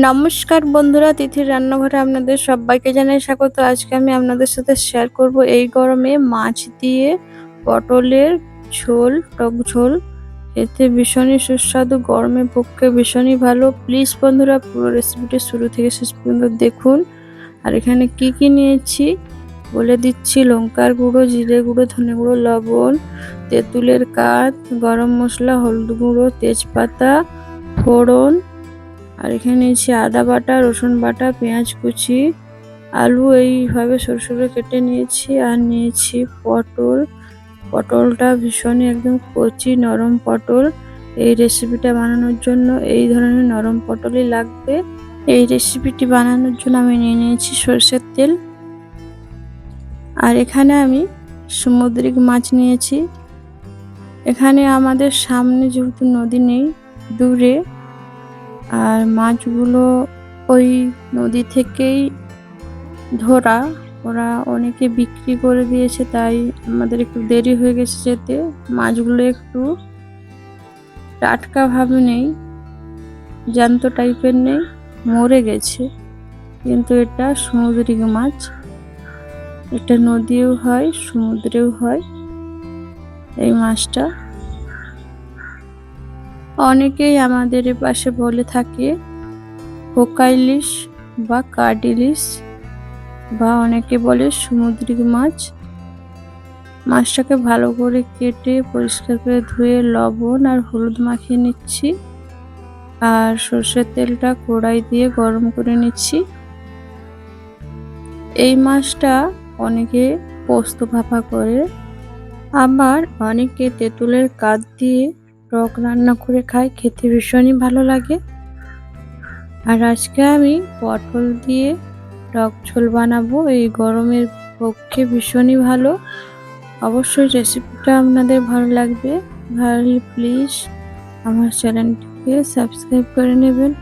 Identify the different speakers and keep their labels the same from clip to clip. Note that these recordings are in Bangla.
Speaker 1: নমস্কার বন্ধুরা, তিথির রান্নাঘরে আপনাদের সবাইকে জানাই স্বাগত। আজকে আমি আপনাদের সাথে শেয়ার করব এই গরমে মাছ দিয়ে পটলের ঝোল, টক ঝোল। এতে ভীষণই সুস্বাদু গরমের পক্ষে ভীষণই ভালো। প্লিজ বন্ধুরা, পুরো রেসিপিটা শুরু থেকে শেষ পর্যন্ত দেখুন। আর এখানে কি কি নিয়েছি? বলে দিচ্ছি লঙ্কার গুঁড়ো, জিরে গুঁড়ো, ধনে গুঁড়ো, লবণ, তেঁতুলের কাঠ, গরম মশলা, হলুদ গুঁড়ো, তেজপাতা, ফোড়ন আর এখানে নিয়েছি আদা বাটা, রসুন বাটা, পেঁয়াজ কুচি, আলু এইভাবে সরু সরু কেটে নিয়েছি আর নিয়েছি পটল। পটলটা ভীষণই একদম কচি নরম পটল। এই রেসিপিটা বানানোর জন্য এই ধরনের নরম পটলই লাগবে। এই রেসিপিটি বানানোর জন্য আমি নিয়ে নিয়েছি সরষের তেল। আর এখানে আমি সামুদ্রিক মাছ নিয়েছি। এখানে আমাদের সামনে যেহেতু নদী নেই, দূরে আর মাছগুলো ওই নদী থেকেই ধরা। ওরা অনেকে বিক্রি করে দিয়েছে, তাই আমাদের একটু দেরি হয়ে গেছে যেতে। মাছগুলো একটু টাটকা ভাবে নেই, জ্যান্ত টাইপের নেই, মরে গেছে। কিন্তু এটা সমুদ্রিক মাছ। এটা নদীও হয়, সমুদ্রেও হয়। এই মাছটা অনেকেই আমাদের পাশে বলে থাকে পোকা ইলিশ বা কাঠ ইলিশ বা অনেকে বলে সামুদ্রিক মাছ। মাছটাকে ভালো করে কেটে পরিষ্কার করে ধুয়ে লবণ আর হলুদ মাখিয়ে নিচ্ছি আর সর্ষের তেলটা কড়াই দিয়ে গরম করে নিচ্ছি। এই মাছটা অনেকে পোস্ত ভাপা করে, আবার অনেকে তেঁতুলের কাঠ দিয়ে টক রান্না করে খাই, খেতে ভীষণই ভালো লাগে। আর আজকে আমি পটল দিয়ে টক ঝোল বানাবো, এই গরমের পক্ষে ভীষণই ভালো। অবশ্যই রেসিপিটা আপনাদের ভালো লাগবে। ভালো প্লিজ আমার চ্যানেলটিকে সাবস্ক্রাইব করে নেবেন,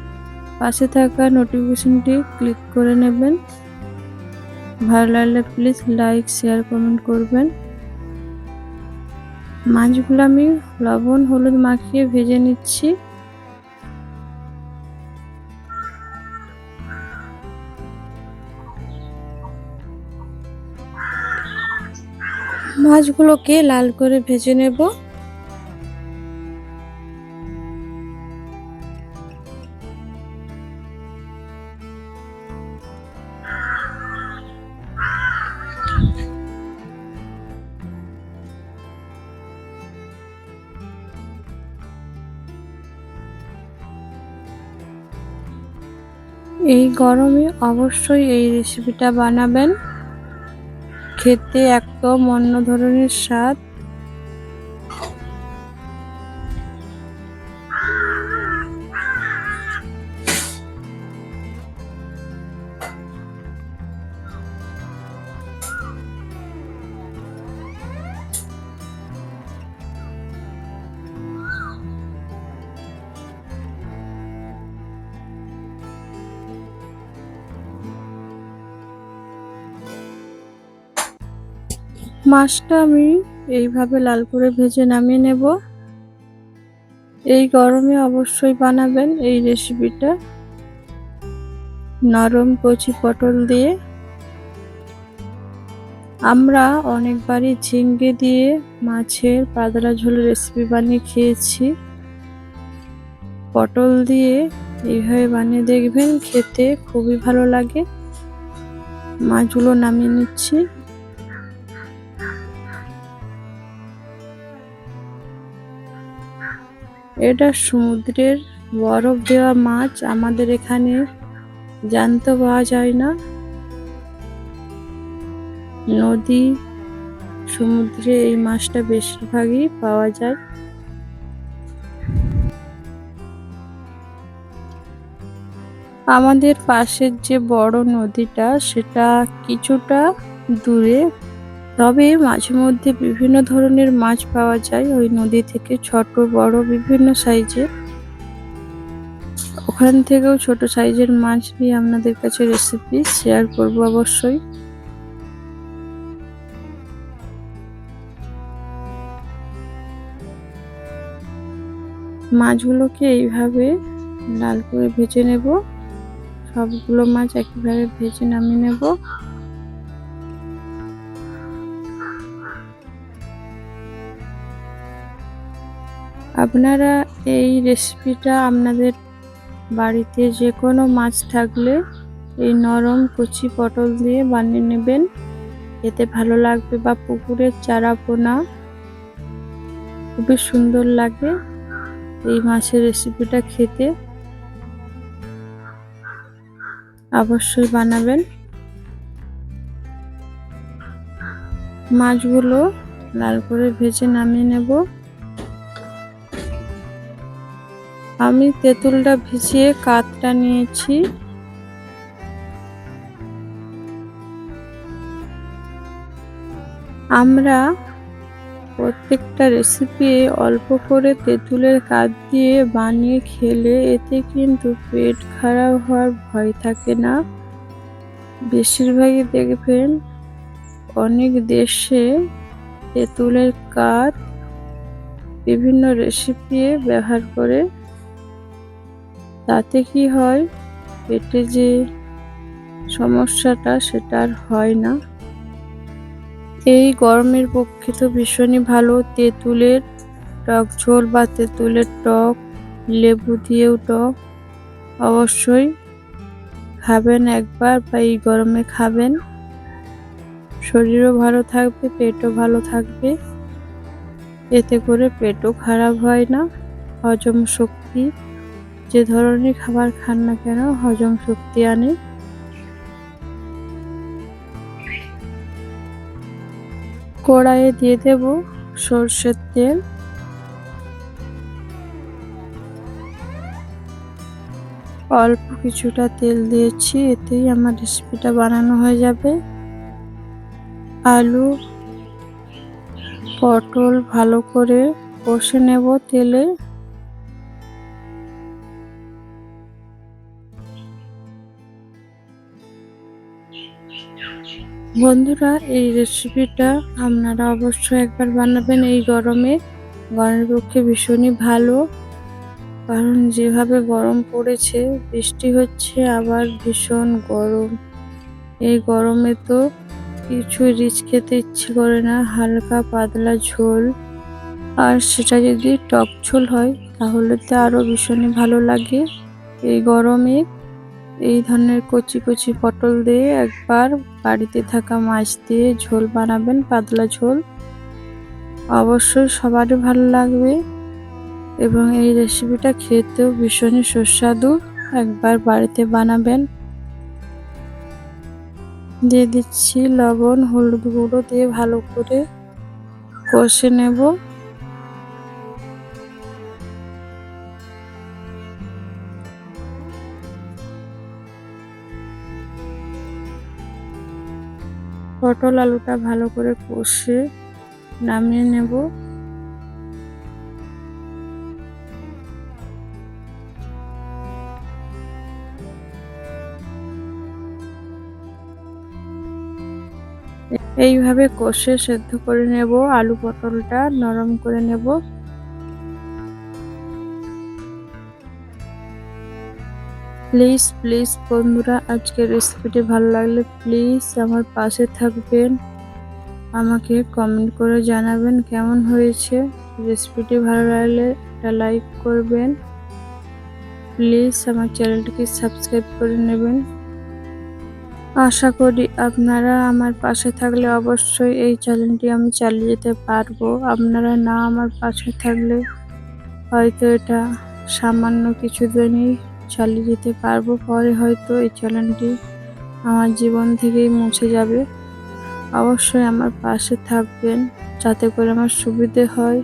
Speaker 1: পাশে থাকা নোটিফিকেশনটি ক্লিক করে নেবেন। ভালো লাগলে প্লিজ লাইক শেয়ার কমেন্ট করবেন। মাছগুলো আমি লবণ হলুদ মাখিয়ে ভেজে নিচ্ছি। মাছগুলোকে লাল করে ভেজে নেব। গরমে অবশ্যই এই রেসিপিটা বানাবেন। খেতে একদম অন্য ধরনের স্বাদ। মাছটা আমি এইভাবে লাল করে ভেজে নামিয়ে নেব। এই গরমে অবশ্যই বানাবেন এই রেসিপিটা। নরম কচি পটল দিয়ে। আমরা অনেকবারই ঝিঙ্গে দিয়ে মাছের পাতলা ঝোল রেসিপি বানিয়ে খেয়েছি। পটল দিয়ে এইভাবে বানিয়ে দেখবেন খেতে খুবই ভালো লাগে। মাছগুলো নামিয়ে নিচ্ছি। এটা সমুদ্রের বরফ দেওয়া মাছ, আমাদের এখানে জানতে পাওয়া যায় না। নদী, সমুদ্রে এই মাছটা বেশিরভাগই পাওয়া যায়। আমাদের পাশের যে বড় নদীটা, সেটা কিছুটা দূরে তবে মাঝে মধ্যে বিভিন্ন ধরনের মাছ পাওয়া যায় ওই নদী থেকে, ছোট, বড়, বিভিন্ন সাইজের। ওখান থেকেও ছোট সাইজের মাছ নিয়ে আপনাদের কাছে রেসিপি শেয়ার করব অবশ্যই। মাছগুলোকে এইভাবে লাল করে ভেজে নেব। সবগুলো মাছ একইভাবে ভেজে নামিয়ে নেব। আপনারা এই রেসিপিটা আপনাদের বাড়িতে যে কোনো মাছ থাকলে এই নরম কচি পটল দিয়ে বানিয়ে নেবেন। খেতে ভালো লাগবে বা পুকুরের চারা পোনা খুবই সুন্দর লাগে এই মাছের রেসিপিটা খেতে। অবশ্যই বানাবেন। মাছগুলো লাল করে ভেজে নামিয়ে নেব। আমি তেঁতুলটা ভিজিয়ে কাতটা নিয়েছি। আমরা প্রত্যেকটা রেসিপি অল্প করে তেঁতুলের কাঠ দিয়ে বানিয়ে খেলে এতে কিন্তু পেট খারাপ হওয়ার ভয় থাকে না। বেশিরভাগই দেখবেন অনেক দেশে তেঁতুলের কাঠ বিভিন্ন রেসিপি ব্যবহার করে। তাতে কি হয়? পেটে যে সমস্যাটা সেটা আর হয় না। এই গরমের পক্ষে তো ভীষণই ভালো। তেঁতুলের টক ঝোল বা তেঁতুলের টক, লেবু দিয়েও টক। অবশ্যই খাবেন একবার বা এই গরমে খাবেন। শরীরও ভালো থাকবে, পেটও ভালো থাকবে। এতে করে পেটও খারাপ হয় না। হজম শক্তি যে ধরনের খাবার খান না কেন, হজম শক্তি আনে। কড়াইয়ে দিয়ে দেব সর্ষের তেল। অল্প কিছুটা তেল দিয়েছি, এতেই আমার রেসিপিটা বানানো হয়ে যাবে। আলু, পটল ভালো করে কষে নেব তেলে। বন্ধুরা, এই রেসিপিটা আপনারা অবশ্যই একবার বানাবেন। এই গরমে গরমের পক্ষে ভীষণই ভালো। কারণ যেভাবে গরম পড়েছে, বৃষ্টি হচ্ছে, আবার ভীষণ গরম। এই গরমে তো কিছু রিচ খেতে ইচ্ছে করে না, হালকা পাতলা ঝোল। আর সেটা যদি টক ঝোল হয়, তাহলে তো আরও ভীষণই ভালো লাগে। এই গরমে এই ধরনের কচি কচি পটল দিয়ে একবার বাড়িতে থাকা মাছ দিয়ে ঝোল বানাবেন, পাতলা ঝোল। অবশ্যই সবারই ভালো লাগবে এবং এই রেসিপিটা খেতেও ভীষণই সুস্বাদু। একবার বাড়িতে বানাবেন। দিয়ে দিচ্ছি লবণ, হলুদ গুঁড়ো দিয়ে ভালো করে কষে নেব। পটল আলুটা ভালো করে কষে নামিয়ে নেব। এইভাবে কষে সেদ্ধ করে নেব, আলু পটলটা নরম করে নেব। প্লিজ প্লিজ, বন্ধুরা, আজকের রেসিপিটি ভালো লাগলে প্লিজ আমার পাশে থাকবেন। আমাকে কমেন্ট করে জানাবেন কেমন হয়েছে। রেসিপিটি ভালো লাগলে একটা লাইক করবেন। প্লিজ আমার চ্যানেলটিকে সাবস্ক্রাইব করে নেবেন। আশা করি আপনারা আমার পাশে থাকলে অবশ্যই এই চ্যানেলটি আমি চালিয়ে যেতে পারব। আপনারা না আমার পাশে থাকলে হয়তো এটা সামান্য কিছুদিনই চালিয়ে যেতে পারব পরে হয়তো এই চ্যানেলটি আমার জীবন থেকেই মুছে যাবে। অবশ্যই আমার পাশে থাকবেন যাতে করে আমার সুবিধে হয়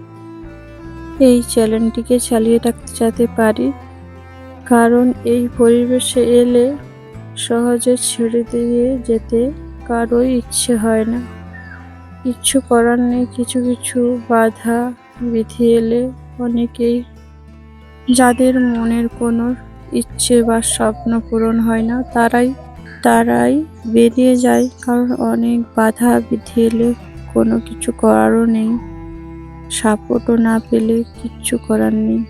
Speaker 1: এই চ্যানেলটিকে চালিয়ে রাখতে যাতে পারি। কারণ এই পরিবেশে এলে সহজে ছেড়ে দিয়ে যেতে কারোই ইচ্ছে হয় না। কিচ্ছু করার নেই, কিছু কিছু বাধা বিধি এলে অনেকেই যাদের মনের কোনো ইচ্ছে বা স্বপ্ন পূরণ হয় না, তারাই তারাই বেরিয়ে যায়, কারণ অনেক বাধা বিধি এলে কোনো কিছু করারও নেই। সাপোর্টও না পেলে কিচ্ছু করার নেই।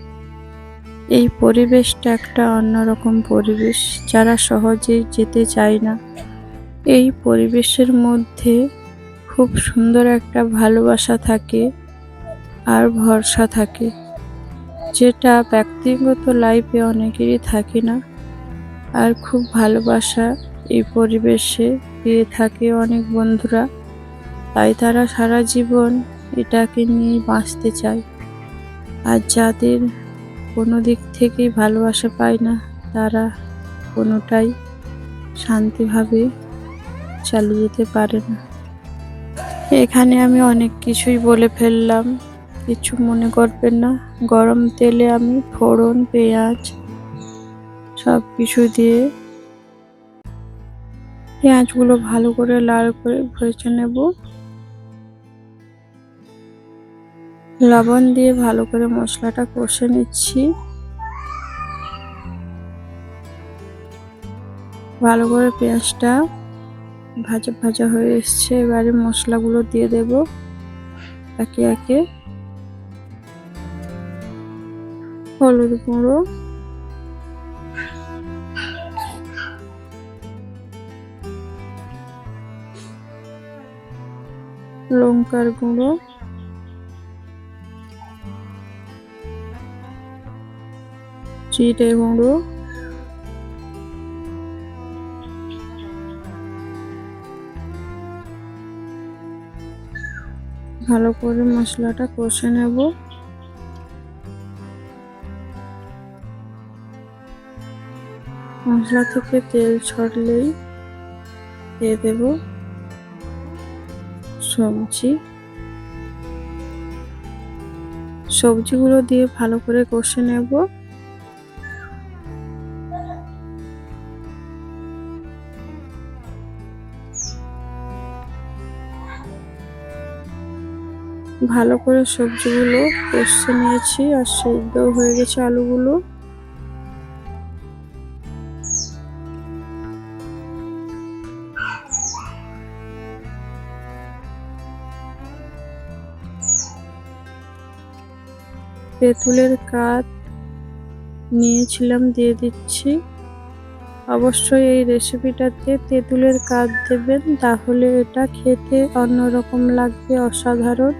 Speaker 1: এই পরিবেশটা একটা অন্যরকম পরিবেশ, যারা সহজে যেতে চায় না। এই পরিবেশের মধ্যে খুব সুন্দর একটা ভালোবাসা থাকে আর ভরসা থাকে। যেটা ব্যক্তিগত লাইফে অনেকেরই থাকে না। আর খুব ভালোবাসা এই পরিবেশে পেয়ে থাকে অনেক বন্ধুরা। তাই তারা সারা জীবন এটাকে নিয়ে বাঁচতে চায়। আর যাদের কোনো দিক থেকেই ভালোবাসা পায় না, তারা কোনোটাই শান্তিভাবে চালিয়ে যেতে পারে না। এখানে আমি অনেক কিছুই বলে ফেললাম। কিছু মনে করবেন না। গরম তেলে আমি ফোড়ন, পেঁয়াজ সব কিছু দিয়ে পেঁয়াজগুলো ভালো করে লাল করে ভেজে নেব। লবণ দিয়ে ভালো করে মশলাটা কষে নিচ্ছি। ভালো করে পেঁয়াজটা ভাজা ভাজা হয়ে এসছে। এবারে মশলাগুলো দিয়ে দেব একে একে। হলুদ গুঁড়ো। লঙ্কার গুঁড়ো। জিরে গুঁড়ো। ভালো করে মশলাটা কষে নেব। মশলা থেকে তেল ছড়লেই দিয়ে দেব সবজি। সবজিগুলো দিয়ে ভালো করে কষে নেব। ভালো করে সবজিগুলো কষে নিয়েছি আর সেদ্ধ হয়ে গেছে আলুগুলো। তেঁতুলের কাঠ নিয়েছিলাম, দিয়ে দিচ্ছি। অবশ্যই এই রেসিপিটাতে তেঁতুলের কাঠ দেবেন, তাহলে এটা খেতে অন্যরকম লাগবে, অসাধারণ।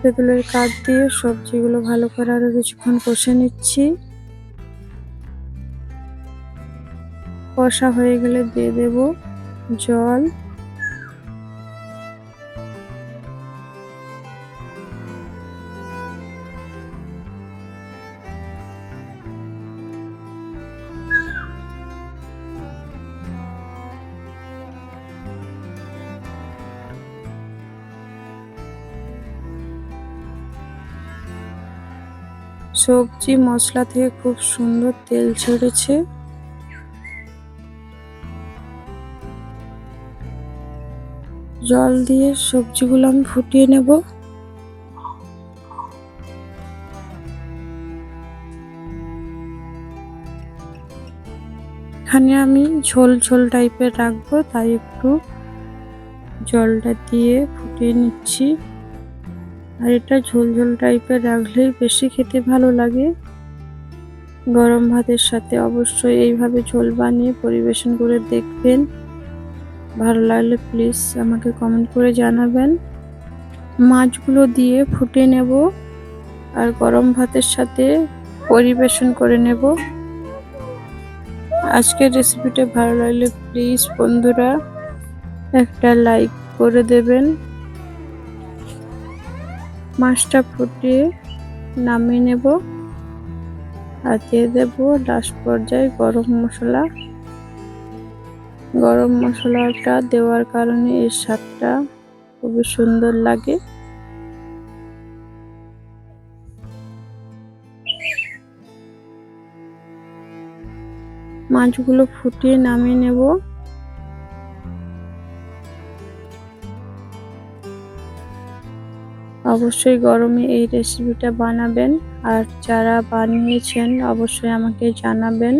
Speaker 1: তেঁতুলের কাঠ দিয়ে সবজিগুলো ভালো করে আরও কিছুক্ষণ কষে নিচ্ছি। কষা হয়ে গেলে দিয়ে দেব জল। সবজি মশলা থেকে খুব সুন্দর তেল ছেড়েছে জল দিয়ে সবজিগুলো আমি ফুটিয়ে নেব। এখানে আমি ঝোল ঝোল টাইপের রাখব, তাই একটু জলটা দিয়ে ফুটিয়ে নিচ্ছি। আর এটা ঝোল ঝোল টাইপের রাখলেই বেশি খেতে ভালো লাগে। গরম ভাতের সাথে অবশ্যই এইভাবে ঝোল বানিয়ে পরিবেশন করে দেখবেন। ভালো লাগলে প্লিজ আমাকে কমেন্ট করে জানাবেন। মাছগুলো দিয়ে ফুটে নেব আর গরম ভাতের সাথে পরিবেশন করে নেব। আজকের রেসিপিটা ভালো লাগলে প্লিজ বন্ধুরা একটা লাইক করে দেবেন। মাছটা ফুটিয়ে নামিয়ে নেব আর দিয়ে দেব লাস্ট পর্যায়ে গরম মশলা। গরম মশলাটা দেওয়ার কারণে এর স্বাদটা খুবই সুন্দর লাগে। মাছগুলো ফুটিয়ে নামিয়ে নেব। অবশ্যই গরমে এই রেসিপিটা বানাবেন। আর যারা বানিয়েছেন, অবশ্যই আমাকে জানাবেন।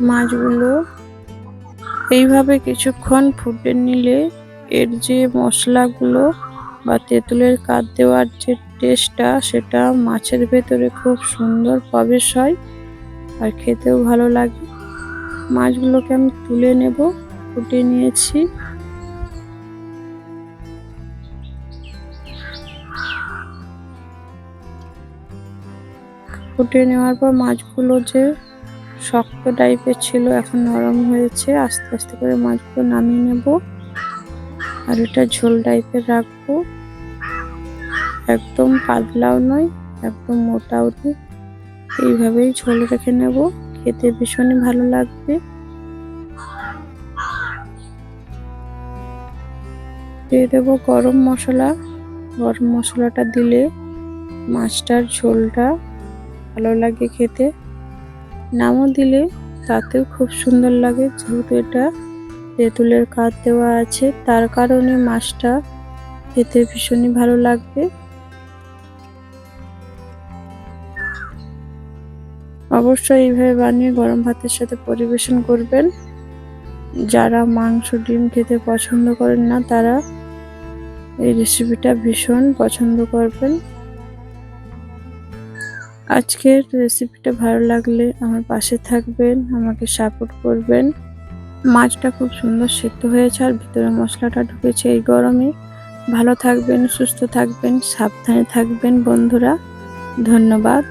Speaker 1: মাছগুলো এইভাবে কিছুক্ষণ ফুটে নিলে এর যে মশলাগুলো বা তেঁতুলের কাঠ দেওয়ার যে টেস্টটা সেটা মাছের ভেতরে খুব সুন্দর প্রবেশ হয়। আর খেতেও ভালো লাগে। মাছগুলোকে আমি তুলে নেব। ফুটিয়ে নিয়েছি। ফুটিয়ে নেওয়ার পর মাছগুলো যে শক্ত টাইপের ছিল, এখন নরম হয়েছে। আস্তে আস্তে করে মাছগুলো নামিয়ে নেব। আর এটা ঝোল টাইপের রাখব। একদম পাতলাও নয়, একদম মোটাও নয়। এইভাবেই ঝোল রেখে নেব। খেতে ভীষণই ভালো লাগবে। দিয়ে দেবো গরম মশলা। গরম মশলাটা দিলে মাছটার ঝোলটা ভালো লাগে খেতে। নামও দিলে তাতেও খুব সুন্দর লাগে, যেহেতু এটা তেঁতুলের কাঠ দেওয়া আছে। তার কারণে মাছটা খেতে ভীষণই ভালো লাগবে। অবশ্যই এইভাবে বানিয়ে গরম ভাতের সাথে পরিবেশন করবেন। যারা মাংস, ডিম খেতে পছন্দ করেন না, তারা এই রেসিপিটা ভীষণ পছন্দ করবেন। আজকের রেসিপিটা ভালো লাগলে আমার পাশে থাকবেন, আমাকে সাপোর্ট করবেন। মাছটা খুব সুন্দর সেদ্ধ হয়েছে আর ভিতরে মশলাটা ঢুকেছে এই গরমে। ভালো থাকবেন, সুস্থ থাকবেন, সাবধানে থাকবেন বন্ধুরা। ধন্যবাদ।